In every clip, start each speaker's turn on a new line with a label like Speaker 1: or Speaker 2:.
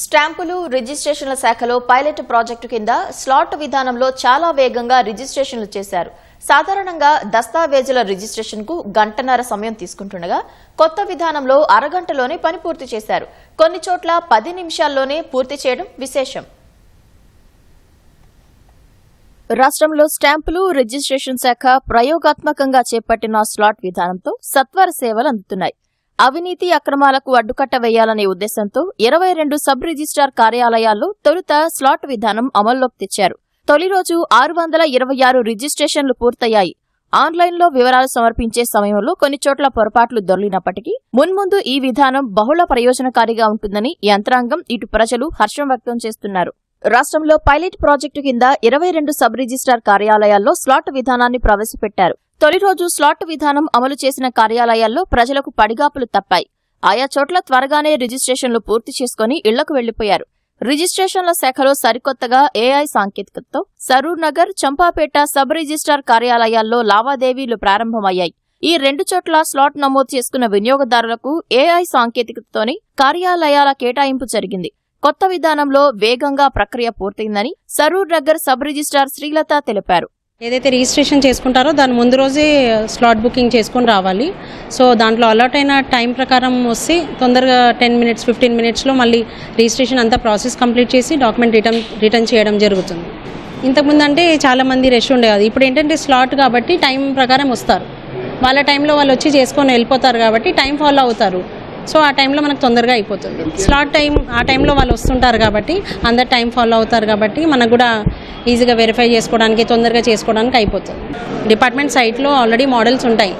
Speaker 1: స్టాంపులు రిజిస్ట్రేషన్ల శాఖలో pilot project కింద స్లాట్ విధానంలో చాలా వేగంగా రిజిస్ట్రేషన్లు చేశారు. సాధారణంగా దస్తావేజుల రిజిస్ట్రేషన్కు గంటన్నర సమయం తీసుకుంటుండగా కొత్త విధానంలో అరగంటలోనే పని పూర్తి చేశారు. కొన్ని చోట్ల పది నిమిషాల్లోనే పూర్తి చేయడం విశేషం. రాష్ట్రంలో స్టాంపులు రిజిస్ట్రేషన్ శాఖ ప్రయోగాత్మకంగా చేపట్టిన స్లాట్ విధానంతో సత్వర సేవలు అందుతున్నాయి. అవినీతి అక్రమాలకు అడ్డుకట్ట వేయాలనే ఉద్దేశంతో ఇరవై రెండు సబ్ రిజిస్ట్రార్ కార్యాలయాల్లో తొలుత స్లాట్ విధానం అమల్లోకి తెచ్చారు. తొలి రోజు ఆరు వందల ఇరవై ఆరు రిజిస్ట్రేషన్లు పూర్తయ్యాయి. ఆన్లైన్లో వివరాలు సమర్పించే సమయంలో కొన్ని చోట్ల పొరపాట్లు దొరికినప్పటికీ మున్ముందు ఈ విధానం బహుళ ప్రయోజనకారిగా ఉంటుందని యంత్రాంగం ఇటు ప్రజలు హర్షం వ్యక్తం చేస్తున్నారు. రాష్ట్రంలో పైలట్ ప్రాజెక్టు కింద ఇరవై రెండు సబ్ రిజిస్ట్రార్ కార్యాలయాల్లో స్లాట్ విధానాన్ని ప్రవేశపెట్టారు. తొలి రోజు స్లాట్ విధానం అమలు చేసిన కార్యాలయాల్లో ప్రజలకు పడిగాపులు తప్పాయి. ఆయా చోట్ల త్వరగానే రిజిస్ట్రేషన్లు పూర్తి చేసుకుని ఇళ్ళకు వెళ్ళిపోయారు. రిజిస్ట్రేషన్ల శాఖలో సరికొత్తగా ఏఐ సాంకేతికతతో సరూర్ నగర్ చంపాపేట సబ్ రిజిస్ట్రార్ కార్యాలయాల్లో లావాదేవీలు ప్రారంభమయ్యాయి. ఈ రెండు చోట్ల స్లాట్ నమోదు చేసుకున్న వినియోగదారులకు ఏఐ సాంకేతికతతోనే కార్యాలయాల కేటాయింపు జరిగింది. కొత్త విధానంలో వేగంగా ప్రక్రియ పూర్తయిందని సరూర్ నగర్ సబ్ రిజిస్ట్రార్ శ్రీలత తెలిపారు.
Speaker 2: ఏదైతే రిజిస్ట్రేషన్ చేసుకుంటారో దాని ముందు రోజే స్లాట్ బుకింగ్ చేసుకొని రావాలి. సో దాంట్లో అలర్ట్ అయిన టైం ప్రకారం వస్తే తొందరగా టెన్ మినిట్స్ ఫిఫ్టీన్ మినిట్స్లో మళ్ళీ రిజిస్ట్రేషన్ అంతా ప్రాసెస్ కంప్లీట్ చేసి డాక్యుమెంట్ రిటర్న్ రిటర్న్ చేయడం జరుగుతుంది. ఇంతకుముందు అంటే చాలామంది రష్ ఉండేది ఇప్పుడు ఏంటంటే స్లాట్ కాబట్టి టైం ప్రకారం వస్తారు. వాళ్ళ టైంలో వాళ్ళు వచ్చి చేసుకొని వెళ్ళిపోతారు కాబట్టి టైం ఫాలో అవుతారు. సో ఆ టైంలో మనకు తొందరగా అయిపోతుంది. స్లాట్ టైం ఆ టైంలో వాళ్ళు వస్తుంటారు కాబట్టి అందరు టైం ఫాలో అవుతారు కాబట్టి మనకు కూడా ఈజీగా వెరిఫై చేసుకోవడానికి తొందరగా చేసుకోవడానికి అయిపోతుంది. డిపార్ట్మెంట్ సైట్లో ఆల్రెడీ మోడల్స్ ఉంటాయి.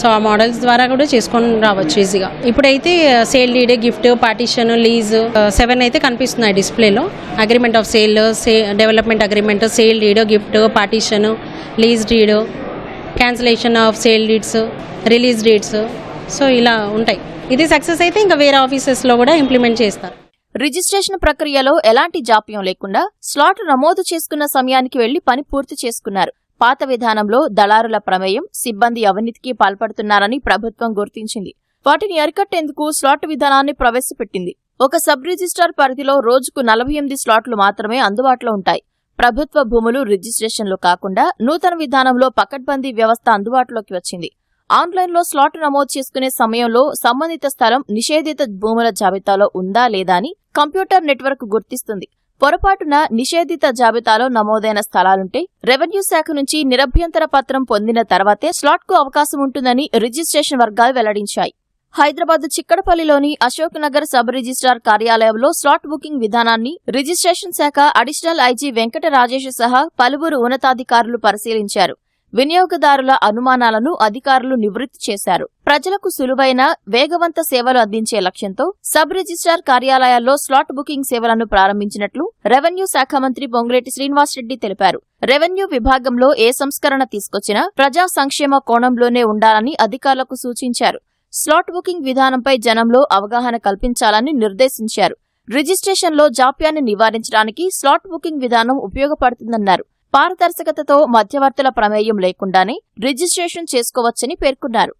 Speaker 2: సో ఆ మోడల్స్ ద్వారా కూడా చేసుకొని రావచ్చు ఈజీగా. ఇప్పుడైతే sale deed gift partition lease seven అయితే కనిపిస్తున్నాయి డిస్ప్లేలో agreement of sale say development agreement sale deed gift partition lease deed cancellation of sale deeds release deeds so ఇలా ఉంటాయి. ఇది సక్సెస్ అయితే ఇంకా వేరే ఆఫీసెస్లో కూడా ఇంప్లిమెంట్ చేస్తారు.
Speaker 1: రిజిస్ట్రేషన్ ప్రక్రియలో ఎలాంటి జాప్యం లేకుండా స్లాట్ నమోదు చేసుకున్న సమయానికి వెళ్ళి పని పూర్తి చేసుకున్నారు. పాత విధానంలో దళారుల ప్రమేయం సిబ్బంది అవినీతికి పాల్పడుతున్నారని ప్రభుత్వం గుర్తించింది. వాటిని అరికట్టేందుకు స్లాట్ విధానాన్ని ప్రవేశపెట్టింది. ఒక సబ్ రిజిస్టార్ పరిధిలో రోజుకు నలభై ఎనిమిది స్లాట్లు మాత్రమే అందుబాటులో ఉంటాయి. ప్రభుత్వ భూములు రిజిస్ట్రేషన్లు కాకుండా నూతన విధానంలో పకడ్బందీ వ్యవస్థ అందుబాటులోకి వచ్చింది. ఆన్లైన్లో స్లాట్ నమోదు చేసుకునే సమయంలో సంబంధిత స్థలం నిషేధిత భూముల జాబితాలో ఉందా లేదా అని కంప్యూటర్ నెట్వర్క్ గుర్తిస్తుంది. పొరపాటున నిషేధిత జాబితాలో నమోదైన స్థలాలుంటే రెవెన్యూ శాఖ నుంచి నిరభ్యంతర పత్రం పొందిన తర్వాతే స్లాట్కు అవకాశం ఉంటుందని రిజిస్ట్రేషన్ వర్గాలు వెల్లడించాయి. హైదరాబాద్ చిక్కడపల్లిలోని అశోక్ నగర్ సబ్ రిజిస్ట్రార్ కార్యాలయంలో స్లాట్ బుకింగ్ విధానాన్ని రిజిస్ట్రేషన్ శాఖ అడిషనల్ ఐజీ వెంకట రాజేష్ సహా పలువురు ఉన్నతాధికారులు పరిశీలించారు. వినియోగదారుల అనుమానాలను అధికారులు నివృత్తి చేశారు. ప్రజలకు సులువైన వేగవంత సేవలు అందించే లక్ష్యంతో సబ్ రిజిస్ట్రార్ కార్యాలయాల్లో స్లాట్ బుకింగ్ సేవలను ప్రారంభించినట్లు రెవెన్యూ శాఖ మంత్రి పొంగులేటి శ్రీనివాసరెడ్డి తెలిపారు. రెవెన్యూ విభాగంలో ఏ సంస్కరణ తీసుకొచ్చినా ప్రజా సంక్షేమ కోణంలోనే ఉండాలని అధికారులకు సూచించారు. స్లాట్ బుకింగ్ విధానంపై జనంలో అవగాహన కల్పించాలని నిర్దేశించారు. రిజిస్ట్రేషన్లో జాప్యాన్ని నివారించడానికి స్లాట్ బుకింగ్ విధానం ఉపయోగపడుతుందన్నారు. పారదర్శకతతో మధ్యవర్తుల ప్రమేయం లేకుండానే రిజిస్ట్రేషన్ చేసుకోవచ్చని పేర్కొన్నారు.